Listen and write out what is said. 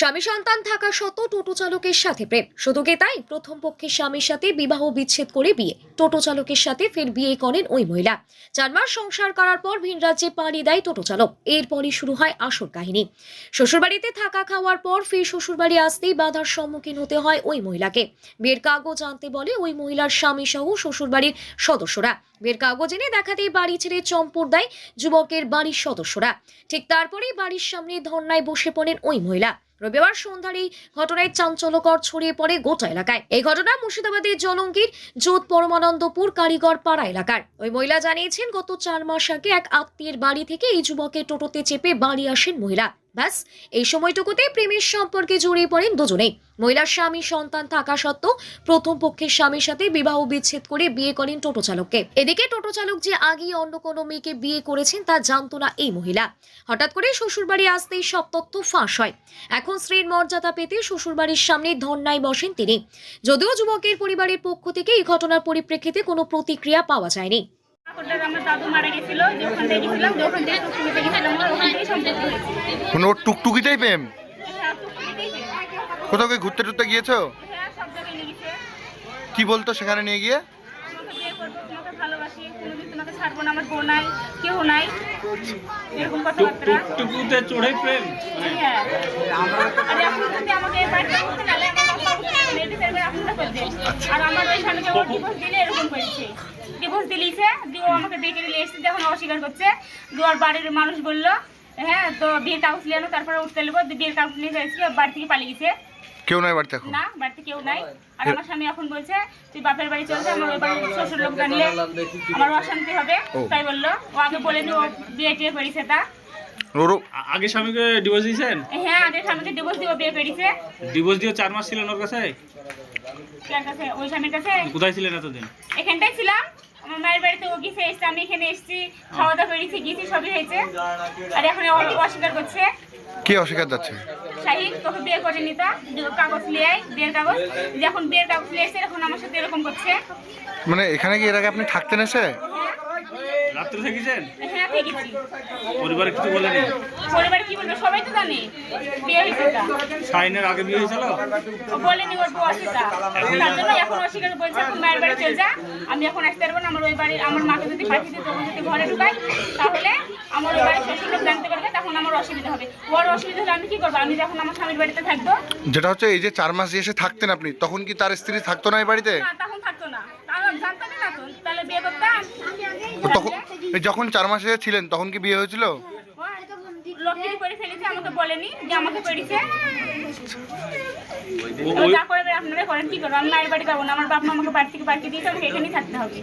স্বামী সন্তান থাকা সত্ত্বেও টোটো চালকের সাথে প্রেম। শুধু কি তাই, প্রথম পক্ষে স্বামীর সাথে বিবাহ বিচ্ছেদ করে বিয়ে। টোটো চালকের সাথে ফের বিয়ে করেন ওই মহিলা। চার মাস সংসার করার পর ভিন রাজ্যে পাড়ি দেয় টোটো চালক। এরপরই শুরু হয় আসল কাহিনী। শ্বশুরবাড়িতে থাকা খাওয়ার পর ফের শ্বশুরবাড়ি আসতেই বাধার সম্মুখীন হতে হয় ওই মহিলাকে। বিয়ের কাগজ আনতে বলে ওই মহিলার স্বামী সহ শ্বশুরবাড়ির সদস্যরা। বিয়ের কাগজ এনে দেখাতেই বাড়ি ছেড়ে চম্পট দেয় যুবকের বাড়ির সদস্যরা। ঠিক তারপরেই বাড়ির সামনে ধর্নায় বসে পড়েন ওই মহিলা। রবিবার সন্ধ্যার এই ঘটনায় চাঞ্চল্যকর ছড়িয়ে পড়ে গোটা এলাকায়। এই ঘটনা মুর্শিদাবাদের জলঙ্গির যোধ পরমানন্দপুর কারিগর পাড়া এলাকার। ওই মহিলা জানিয়েছেন, গত চার মাস আগে এক আত্মীয়ের বাড়ি থেকে এই যুবকের টোটোতে চেপে বাড়ি আসেন মহিলা। ব্যাস, এই সময়টুকুতে প্রেমের সম্পর্কে জড়িয়ে পড়েন দুজনেই। মহিলার স্বামী, সন্তান থাকা সত্ত্বেও প্রথম পক্ষের স্বামীর সাথে বিবাহ বিচ্ছেদ করে বিয়ে করেন টোটো চালককে। এদিকে টোটো চালক যে আগে অন্য কোনো মেয়েকে বিয়ে করেছেন তা জানতো না এই মহিলা। হঠাৎ করে শ্বশুরবাড়ি আসতেই সব তথ্য ফাঁস হয়। এখন স্ত্রীর মর্যাদা পেতে শ্বশুরবাড়ির সামনে ধর্নায় বসেন তিনি। যদিও যুবকের পরিবারের পক্ষ থেকে এই ঘটনার পরিপ্রেক্ষিতে কোনো প্রতিক্রিয়া পাওয়া যায়নি। আমার দাদু মারা গেছিল যে ওখান থেকে গেছিলাম যে ওখান থেকে টুকটুকিতে গেছিলাম আমার ওখান থেকে সম্পর্ক হয়েছে মানে ওর টুকটুকিতেই প্রেম? হ্যাঁ পেয়েছে। কোথাও কি ঘুরতে টুরতে গিয়েছো? হ্যাঁ কি বলতো সেখানে নিয়ে গিয়ে? তোমাকে বিয়ে করব তোমাকে ভালোবাসি কোনোদিন তোমাকে ছাড়বো না আমার বউ নাই কেউ নাই। এরকম কথাবার্তা। চড়ে প্রেম। হ্যাঁ। আর এখন যদি আমাকে আপনারা আর আমার ওই স্বামীকে ডিভোর্স দিলে এরকম করেছে ডিভোর্স দিলিছে দিয়ে আমাকে ডেকে নিয়ে এসেছে যখন অস্বীকার করছে। দিয়ে ওর বাড়ির মানুষ বলল হ্যাঁ তো বিয়ের নিয়ে আনো তারপরে উঠতে দিয়ে বিয়ের কাগজ নিয়ে বাড়ি থেকে পালিয়ে গেছে। কেউ নয় বাড়িতে এখন? না বাড়িতে কেউ নাই। আর আমার স্বামী এখন বলছে তুই বাপের বাড়ি চলছে আমার ওই বাড়ির শ্বশুর লোক জানলে আমার অশান্তি হবে। তাই বলল। ও আগে বলেনি ও বিয়ে টিয়ে করেছে তা। আগে স্বামীকে ডিভোর্স দিয়েছেন? হ্যাঁ আগে স্বামীকে ডিভোর্স দিয়ে বিয়ে করেছে ডিভোর্স দিয়ে চার মাস ছিলেন ওর কাছে? কার কাছে? ওই স্বামীর কাছে? কোথায় ছিলেন এতদিন? এখানটাই ছিলাম। আমার মায়ের বাড়িতে ও গেছে এসছে আমি এখানে এসেছি খাওয়া দাওয়া করেছি গেছি সবই হয়েছে। আর এখন ও অস্বীকার করছে। কে অস্বীকার যাচ্ছে? শাহিদ তোকে বিয়ে করে নিতা কাগজ নিয়ে আয় বিয়ের কাগজ। যখন বিয়ের কাগজ নিয়ে এসছে এখন আমার সাথে এরকম করছে। মানে এখানে কি এর আগে আপনি থাকতেন এসে? হ্যাঁ রাত্রে থেকেছেন? হ্যাঁ থেকেছি। পরিবারে কিছু বলেনি? পরিবার কি বলবে সবাই তো জানে বিয়ে হয়েছে সাইনের আগে বিয়ে হয়েছিল? বলেনি ওর বউ তার জন্য এখন অস্বীকার বলছে এখন মায়ের বাড়ি চলে যা। আমি এখন আসতে পারব না আমার ওই বাড়ি আমার মাকে যদি পাঠিয়ে দিতে তোকে যদি ঘরে ঢুকাই তাহলে আমার ওই বাড়ির শ্বশুর লোক জানতে পারবে তখন আমার অসুবিধা হবে। ওর অসুবিধা হলে আমি কি করব? আমি যখন আমার স্বামীর বাড়িতে থাকব যেটা হচ্ছে এই যে চার মাস এসে থাকতেন আপনি তখন কি তার স্ত্রী থাকতো না এই বাড়িতে না তখন থাকতো না তাহলে জানতামই না তো তাহলে বিয়ে করতাম ও তখন যখন চার মাসে ছিলেন তখন কি বিয়ে হয়েছিল? লক্ষ্মী করে ফেলেছে আমাকে বলেনি যে আমাকে পেরেছে। যা করবে আপনারা করেন কি করব আমি মায়ের বাড়ি যাব না আমার বাপ মা আমাকে বাড়ি থেকে বাড়িতে দিয়েছে আমাকে এখানেই থাকতে হবে।